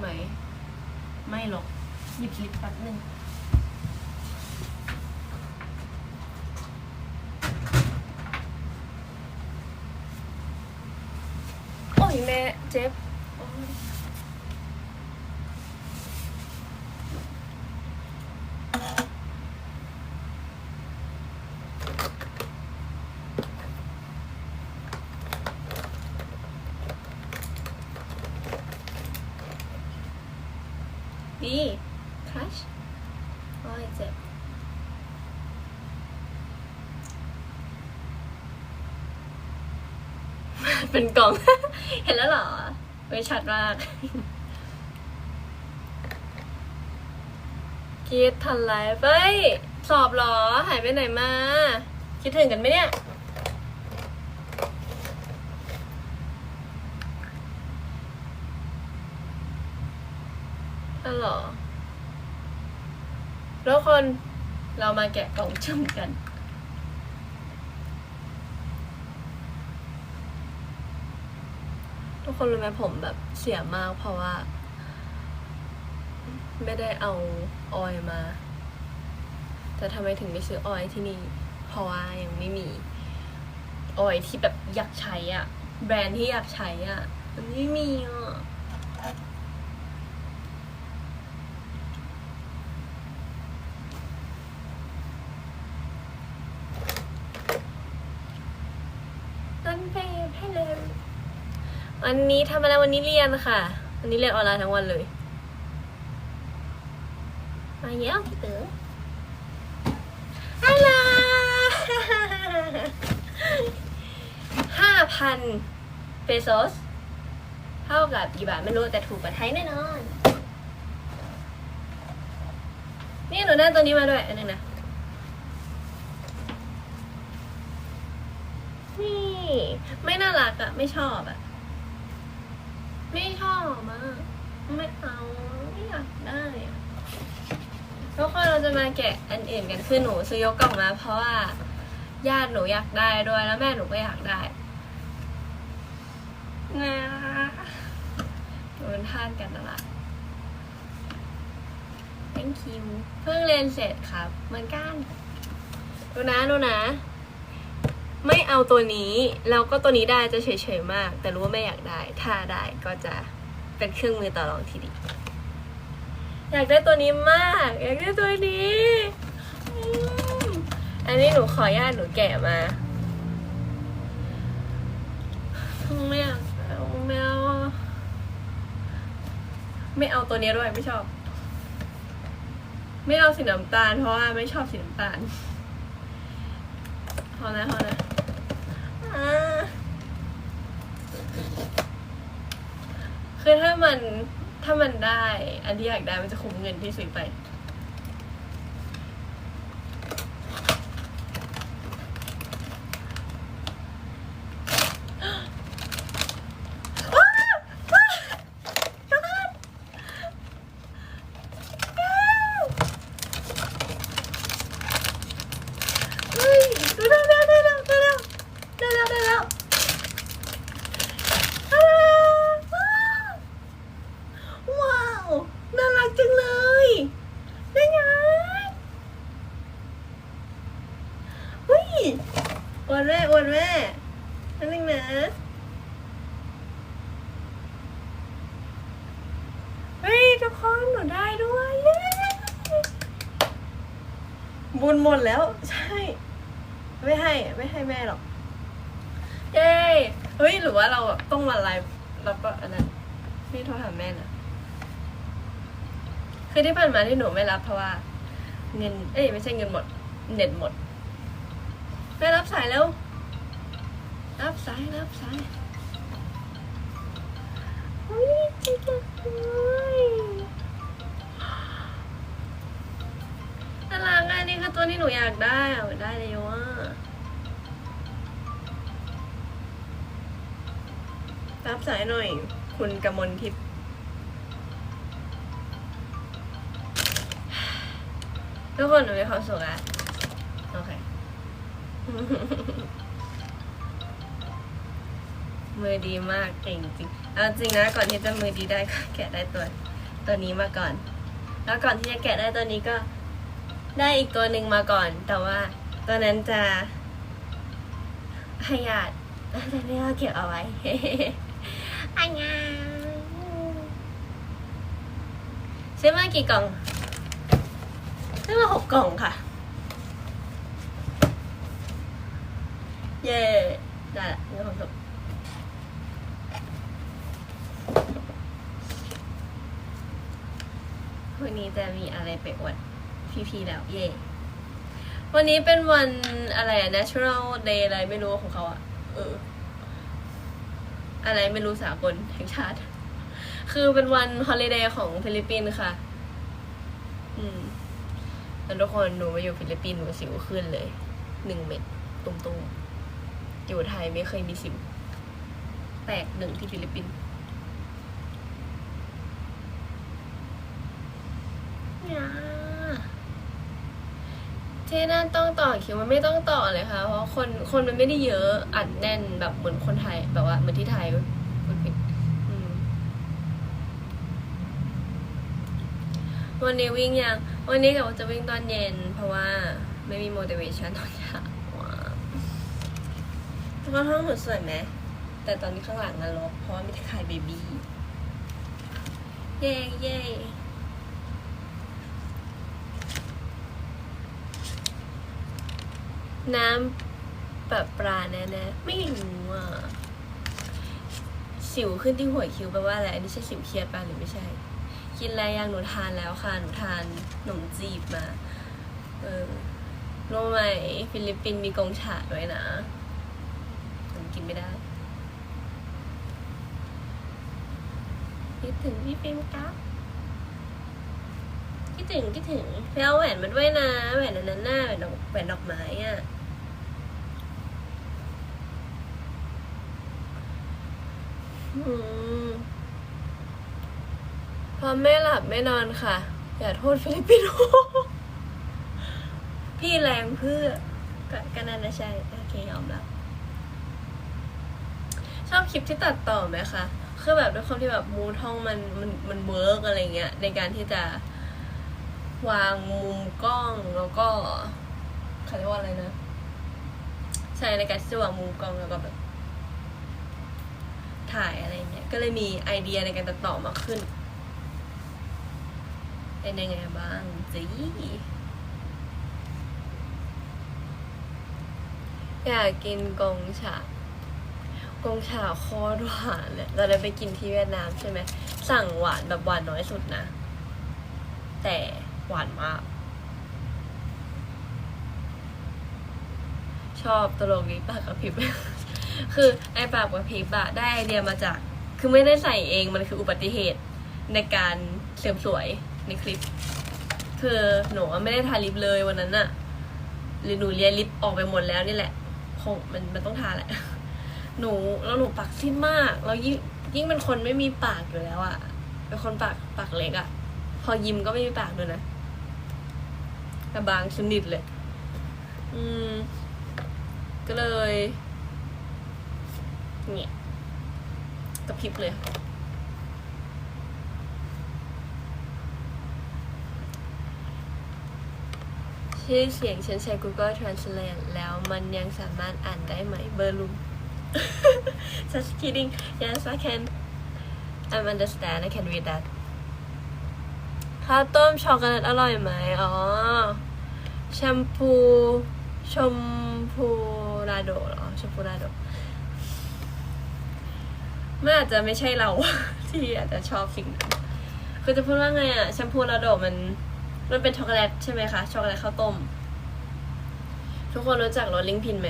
ไหม ไม่หรอก หยิบลิปแป๊บนึงโอ้ยแม่เจ็บ ดีครัชโอ้ยเจ็บเป็นกล่อง เห็นแล้วเหรอไม่ชัดมากคิดทันไลฟ์เฮ้ย สอบหรอ หายไปไหนมา คิดถึงกันไหมเนี่ย อ๋อเหรอแล้วคนเรามาแกะกล่องจุ่มกัน ทุกคนรู้ไหมผมแบบเสียมากเพราะว่า ไม่ได้เอาออยมา แต่ทำไมถึงไม่ซื้อออยที่นี่ เพราะว่ายังไม่มี ออยที่แบบอยากใช้อะแบรนด์ที่อยากใช้อะมันไม่มีอะต้นเพลงให้เลย วันนี้ทำอะไรวันนี้เรียนค่ะ วันนี้เรียนออนไลน์ทั้งวันเลยมาเยี่ยมพี่เต๋อฮัลโหลห้าพันเปโซสเท่ากับกี่บาทไม่รู้แต่ถูกกว่าไทยแน่นอน นี่หนูได้ตัวนี้มาด้วย อันนึงนะ นี่ ไม่น่ารักอะไม่ชอบอะ ไม่ชอบมากไม่เอาไม่อยากได้อะทุกคนเราจะมาแกะอันอื่นกันคือหนูซื้อยกกล่องมาเพราะว่าญาติหนูอยากได้ด้วยแล้วแม่หนูก็อยากได้นะหนูเป็นท่าสกันตลาด thank you เพิ่งเรียนเสร็จครับ เหมือนกัน ดูนะดูนะ ไม่เอาตัวนี้แล้วก็ตัวนี้ได้จะเฉยๆมาก แต่รู้ว่าไม่อยากได้ ถ้าได้ก็จะเป็นเครื่องมือต่อรองที่ดี อยากได้ตัวนี้มาก อยากได้ตัวนี้อันนี้หนูขออนุญาตหนูแกะมาไม่อยากเอาไม่เอาไม่เอาตัวนี้ด้วยไม่ชอบ ไม่เอาสีน้ำตาล เพราะว่าไม่ชอบสีน้ำตาลพอนะพอนะ คือถ้ามันถ้ามันได้ อันที่อยากได้มันจะคุ้มเงินที่ซื้อไป เฮ้ยได้แล้วได้แล้วได้แล้วได้แล้วได้แล้วอ่าว้าว น่ารักจังเลยได้ไงเฮ้ยอวนแม่อวนแม่นั่นเองนะเฮ้ยทุกคนหนูได้ด้วยเย้ บุญหมดแล้ว ใช่ ไม่ให้ ไม่ให้แม่หรอกเย้เฮ้ยหรือว่าเราแบบต้องมาไลฟ์แล้วก็อันนั้นพี่โทรหาแม่นะคือที่ผ่านมาที่หนูไม่รับเพราะว่า เงิน เอ้ยไม่ใช่เงินหมด เน็ตหมดแม่รับสายแล้ว รับสายรับสายเฮ้ ค่ะตัวที่หนูอยากได้อะได้เลยว่ะรับสายหน่อย คุณกมลทิพย์ทุกคนหนูมีความสุขอะโอเค มือดีมากเก่งจริงเอาจริงนะก่อนที่จะมือดีได้ก็แกะได้ตัว ตัวนี้มาก่อน แล้วก่อนที่จะแกะได้ตัวนี้ก็ ได้อีกตัวหนึ่งมาก่อน แต่ว่าตัวนั้นจะให้ญาติแต่นี่เราเก็บเอาไว้อันยาซื้อมากี่กล่องซื้อมาหกกล่องค่ะ เย้ได้ละมีความสุขวันนี้จะมีอะไรไปอวด พี่ๆแล้วเย่วันนี้เป็นวันอะไรอะ natural day อะไรไม่รู้ของเขาอะเออ อะไรไม่รู้สากลแห่งชาติ คือเป็นวันฮอลิเดย์ของฟิลิปปินส์ค่ะ อืมแล้วทุกคนหนูมาอยู่ฟิลิปปินส์หนูสิวขึ้นเลยหนึ่งเม็ดตุ้มๆ อยู่ไทยไม่เคยมีสิวแตกหนึ่งที่ฟิลิปปินส์เนี่ย ที่นั่นต้องต่อคิวมันไม่ต้องต่อเลยค่ะ เพราะคนคนมันไม่ได้เยอะอัดแน่นแบบเหมือนคนไทยแบบว่าเหมือนที่ไทยวันนี้วิ่งยัง วันนี้กับว่าจะวิ่งตอนเย็น เพราะว่าไม่มี motivation ตอนเช้าว้าวทุกคนห้องหนูสวยไหม แต่ตอนนี้ข้างหลังนะลบเพราะว่ามีแต่ขายเบบี้ เย้เย้ น้ำแบบปลาแน่ๆไม่รู้อะ สิวขึ้นที่หัวคิ้วแปลว่าอะไรอันนี้ใช่สิวเครียดป่ะหรือไม่ใช่ กินอะไรยังหนูทานแล้วค่ะหนูทานขนมจีบมาเออรู้ไหมฟิลิปปินส์มีกงฉาด้วยนะหนูกินไม่ได้คิดถึงพี่ฟิล์มครับคิดถึงคิดถึงไปเอาแหวนมาด้วยนะ แหวนอันนั้นน่ะแหวนดอกแหวนดอกไม้อะ พอไม่หลับไม่นอนค่ะ อย่าโทษฟิลิปปินส์พี่แรงเพื่อก็ก็นั่นนะใช่โอเคยอมรับชอบคลิปที่ตัดต่อไหมคะคือแบบด้วยความที่แบบมูท่องมันมันมันเวิร์กอะไรเงี้ยในการที่จะวางมุมกล้องแล้วก็เขาเรียกว่าอะไรนะ ใช่ในการที่จะวางมุมกล้องแล้วก็แบบ ถ่ายอะไรเงี้ย ก็เลยมีไอเดียในการตัดต่อมากขึ้น เป็นยังไงบ้างจีอยากกินกงฉากงฉาโคตรหวานเลยเราได้ไปกินที่เวียดนามใช่ไหม สั่งหวานแบบหวานน้อยสุดนะ แต่หวานมาก ชอบตลกดีปากกระพริบ คือไอ้ปากกระพริบอะได้ไอเดียมาจาก คือไม่ได้ใส่เองมันคืออุบัติเหตุในการเสริมสวยในคลิป คือหนูไม่ได้ทาลิปเลยวันนั้นอะหรือหนูเลียลิปออกไปหมดแล้วนี่แหละคงมันมันต้องทาแหละ หนูแล้วหนูปากซีดมาก แล้วยิ่งยิ่งเป็นคนไม่มีปากอยู่แล้วอะเป็นคนปากปากเล็กอะพอยิ้มก็ไม่มีปากด้วยนะแต่บางชนิดเลย อืม ก็เลย เนี่ยกระพริบเลย ชื่อเสียงฉันใช้ Google Translate แล้วมันยังสามารถอ่านได้ไหมเบอร์ลุม just kidding yes I can I understand I can read that ข้าวต้มช็อกโกแลตอร่อยไหมอ๋อแชมพูชมพูราโดเหรอแชมพูราโด มันอาจจะไม่ใช่เรา ที่อาจจะชอบสิ่งนั้นคือจะพูดว่าไงอะแชมพูราโดมัน มันเป็นช็อกโกแลตใช่ไหมคะช็อกโกแลตข้าวต้ม ทุกคนรู้จักโรลลิงพินไหม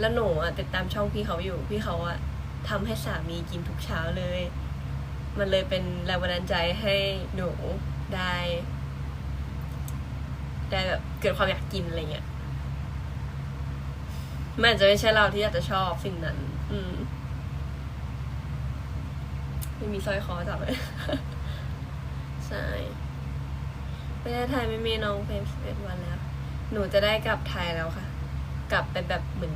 แล้วหนูอะติดตามช่องพี่เขาอยู่ พี่เขาอะทำให้สามีกินทุกเช้าเลย มันเลยเป็นแรงบันดาลใจให้หนูได้ได้แบบเกิดความอยากกินอะไรเงี้ยมันอาจจะไม่ใช่เราที่อยาจจะชอบสิ่งนั้น อืม ไม่มีสร้อยคอจับเลยใช่ประเทศไทยไม่มีน้องเฟรมสิบเอ็ดวันแล้ว หนูจะได้กลับไทยแล้วค่ะ กลับไปแบบเหมือน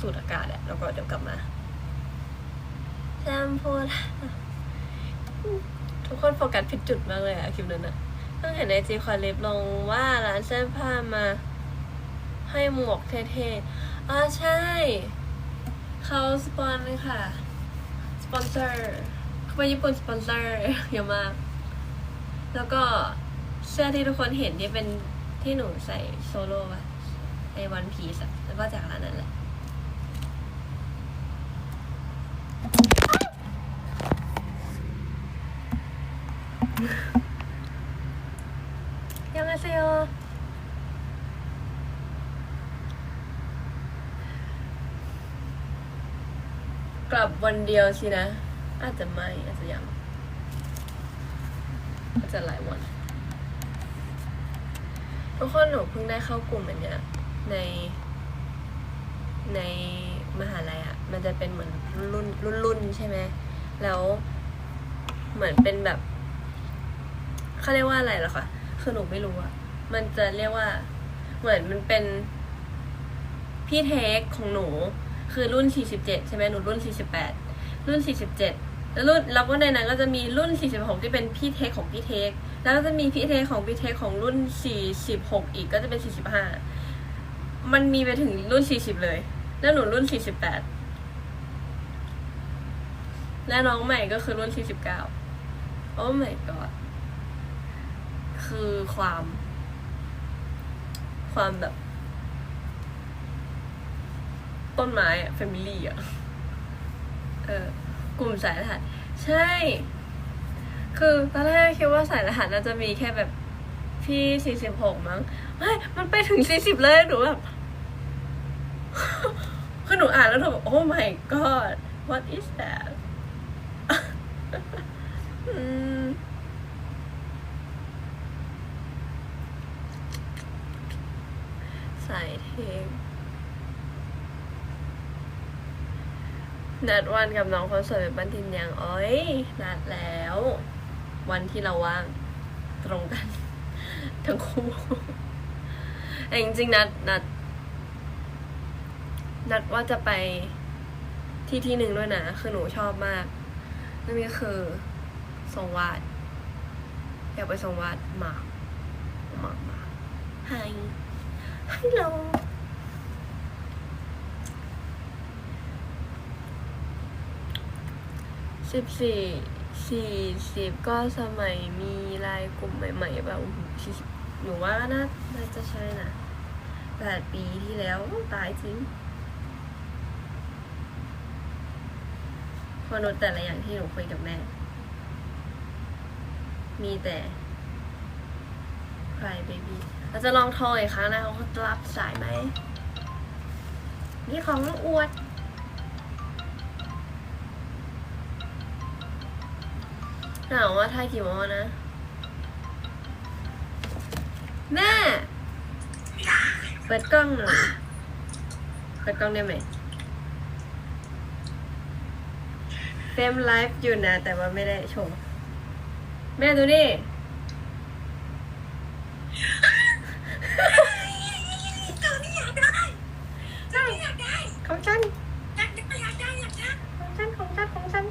สูดอากาศอะแล้วก็เดี๋ยวกลับมามพูดทุกคนโฟกัสผิดจุดมากเลยอะคลิปนั้นอะเพิ่งเห็นในจีคอลิปลงว่าร้านเสื้อผ้ามาให้หมวกเท่ๆอ๋อใช่ เขาสปอนค่ะ สปอนเซอร์ เขาไปญี่ปุ่นสปอนเซอร์เยอะมาก แล้วก็เสื้อที่ทุกคนเห็นที่เป็นที่หนูใส่โซโล่อะไอวันพีซอะแล้วก็จากร้านนั้นแหละยังไงเซโยกลับวันเดียวสินะ อาจจะไม่อาจจะยังอาจจะหลายวันทุกคนหนูเพิ่งได้เข้ากลุ่มอันเนี้ยใน ในมหาลัยอะมันจะเป็นเหมือนรุ่นรุ่นรุ่นใช่ไหมแล้วเหมือนเป็นแบบเขาเรียกว่าอะไรหรอคะคือหนูไม่รู้อะมันจะเรียกว่า เหมือนมันเป็นพี่เทคของหนู คือรุ่น 47 ใช่ไหมหนูรุ่น 48 รุ่น 47 แล้วรุ่นแล้วก็ในนั้นก็จะมีรุ่น 46 ที่เป็นพี่เทคของพี่เทค แล้วก็จะมีพี่เทคของพี่เทคของรุ่น 46 อีกก็จะเป็น 45 มันมีไปถึงรุ่น 40 เลย แล้วหนูรุ่น 48 และน้องใหม่ก็คือรุ่น 49 โอ้ my god คือความ ความแบบ ต้นไม้อะแฟมิลี่อะเออ กลุ่มสายรหัส ใช่ คือตอนแรกคิดว่าสายรหัสน่าจะมีแค่แบบพี่สี่สิบหกมั้งเฮ้ยมันไปถึงสี่สิบเลยหนูแบบคือหนูอ่านแล้วหนูแบบ oh my god what is that สายเทค นัดวันกับน้องคนสวยบันทินยังอ้อยนัดแล้ว วันที่เราว่างตรงกัน ทั้งคู่แต่จริงๆนัดนัด นัดว่าจะไปที่ที่หนึ่งด้วยนะ คือหนูชอบมากนั่นก็คือทรงวาด อยากไปทรงวาดมากมากมาก Hi Hello สิบสี่สี่สิบก็สมัยมีลายกลุ่มใหม่ๆแบบสี่สิบหนูว่าน่าน่าจะใช่นะแปดปีที่แล้วตายจริงมนุษย์แต่ละอย่างที่หนูคุยกับแม่ มีแต่ cry baby เราจะลองโทรอีกครั้งนะเขาจะรับสายไหม นี่ของอวด ถามว่าถ่ายกี่โมงนะ แม่ เปิดกล้องหน่อยเปิดกล้องได้ไหมเฟรมไลฟ์อยู่นะ แต่ว่าไม่ได้โชว์แม่ดูนี่ตัวนี้อยากได้ตัวนี้อยากได้ของฉันอยากได้อยากได้อยากได้ของฉันของฉันของฉัน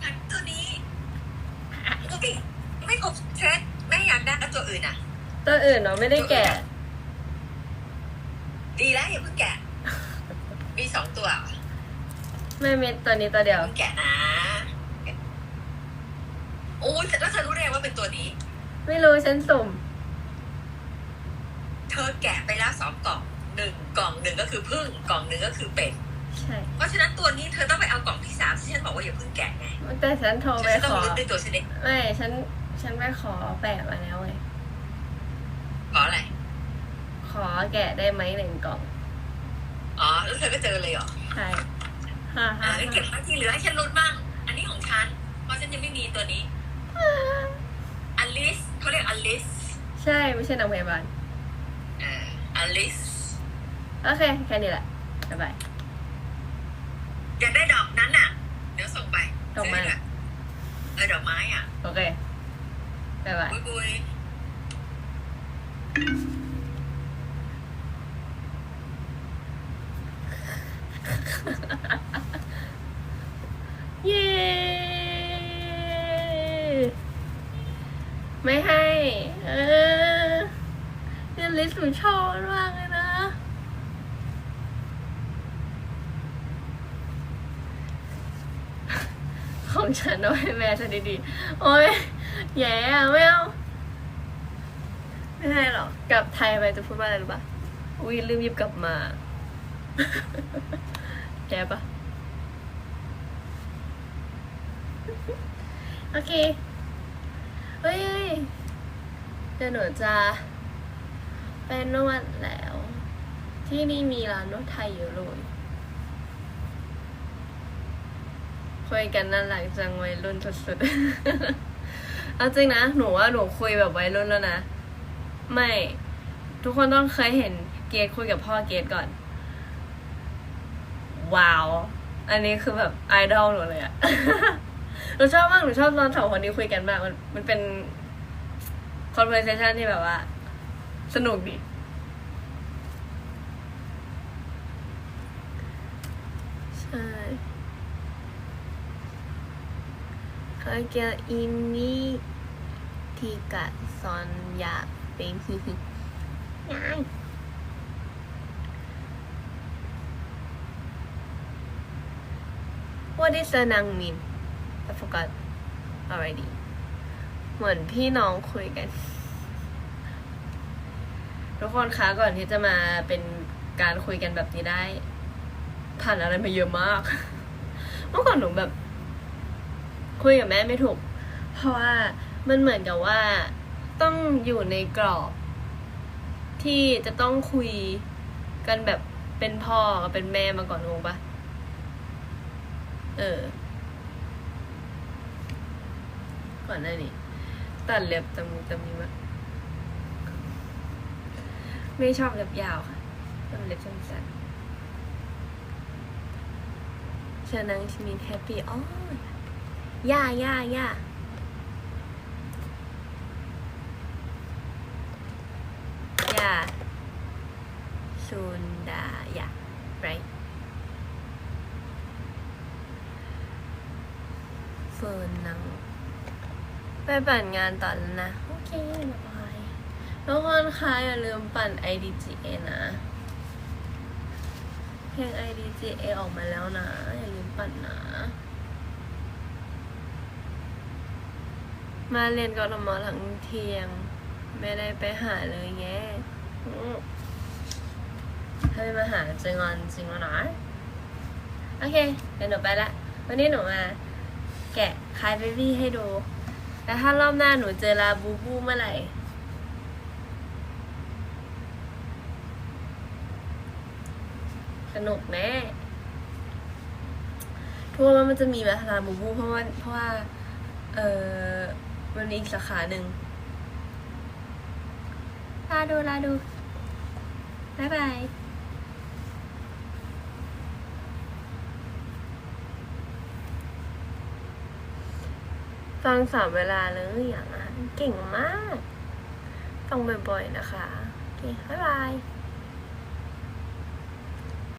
อยากตัวนี้ปกติไม่ครบเซตไม่อยากได้แล้วตัวอื่นอะ ตัว อื่นเนาะไม่ได้แกะ ดีแล้วอย่าเพิ่งแกะ มีสองตัวแม่เม็ดตัวนี้ตัวเดียวเพิ่งแกะนะโอ้ยแล้วเธอรู้ได้ไงว่าเป็นตัวนี้ ไม่รู้ฉันสุ่ม เธอแกะไปแล้วสองกล่องหนึ่งกล่องหนึ่งก็คือพึ่งกล่องหนึ่งก็คือเป็ดใช่เพราะฉะนั้นตัวนี้เธอต้องไปเอากล่องที่สามที่ฉันบอกว่าอย่าเพิ่งแกะไงแต่ฉันโทรไปขอไม่ฉันฉันไปขอแปะมาแล้วไง เพราะอะไร ขอแกะได้ไหมหนึ่งกล่อง อ๋อ แล้วเธอก็เจอเลยเหรอ ใช่ฮ่าอ่าฮ่างั้นเก็บไว้ที่เหลือให้ฉันลุ้นบ้าง อันนี้ของฉัน เพราะฉันยังไม่มีตัวนี้ อลิสเขาเรียกอลิสใช่ไม่ใช่นางพยาบาลอ่าอลิส โอเค แค่นี้แหละ บ๊ายบาย อยากได้ดอกนั้นน่ะ เดี๋ยวส่งไปดอกไม้ ซื้ด้วยเออดอกไม้อะ โอเค บ๊ายบาย บุยบุย เย้ ไม่ให้ เออเรียนลิสต์หนูชอบมากเลยนะ ของฉันเอาให้แม่ฉันดีๆ โอ้ยแย่อะไม่เอา ไม่ให้หรอกกลับไทยไปจะพูดว่าอะไรรู้ปะอุ้ยลืมหยิบกลับมาแย่ปะโอเคเฮ้ยเดี๋ยวหนูจะไปนวดแล้ว ที่นี่มีร้านนวดไทยเยอะเลยคุยกันน่ารักจังวัยรุ่นสุดๆ เอาจริงนะ หนูว่าหนูคุยแบบวัยรุ่นแล้วนะ ไม่ ทุกคนต้องเคยเห็นเกดคุยกับพ่อเกดก่อน ว้าว อันนี้คือแบบไอดอลหนูเลยอะ หนูชอบมากหนูชอบตอนสองคนนี้คุยกันมาก มันมันเป็น conversation ที่แบบว่า สนุกดีใช่ Kagak ini tiga son ya baby ง่า ย What is the nang mean I forgot already เหมือนพี่น้องคุยกัน ทุกคนคะก่อนที่จะมาเป็นการคุยกันแบบนี้ได้ ผ่านอะไรมาเยอะมาก เมื่อก่อนหนูแบบ คุยกับแม่ไม่ถูก เพราะว่ามันเหมือนกับว่า ต้องอยู่ในกรอบ ที่จะต้องคุยกันแบบเป็นพ่อกับเป็นแม่มาก่อนงงปะเออ ก่อนหน้านี้ตัดเล็บตะมูตะมีมาไม่ชอบเล็บยาวค่ะชอบเล็บสั้นๆเชอนังชิมินแฮปปี้อ๋อย่าย่าย่าย่า ซุนดาย่า right เฟิร์นนังไปปั่นงานต่อแล้วนะ โอเคบายทุกคนคะอย่าลืมปั่น IDGA นะเพลง IDGA ออกมาแล้วนะ อย่าลืมปั่นนะ มาเรียนกรมหลังเที่ยง ไม่ได้ไปหาเลยแง่อืม ถ้าไม่มาหาจะงอนจริงแล้วนะโอเคเดี๋ยวหนูไปละ วันนี้หนูมาแกะคายเบบี้ให้ดูแล้วถ้ารอบหน้าหนูเจอลาบูบูเมื่อไหร่สนุกแน่ทั่วว่ามันจะมีแบบลาบูบูเพราะว่าเพราะว่า เออมันมีอีกสาขาหนึ่งลาดูลาดู บ๊ายบาย ฟังสามเวลาเลยอย่างนั้นเก่งมาก ฟังบ่อยๆนะคะ โอเค บ๊ายบาย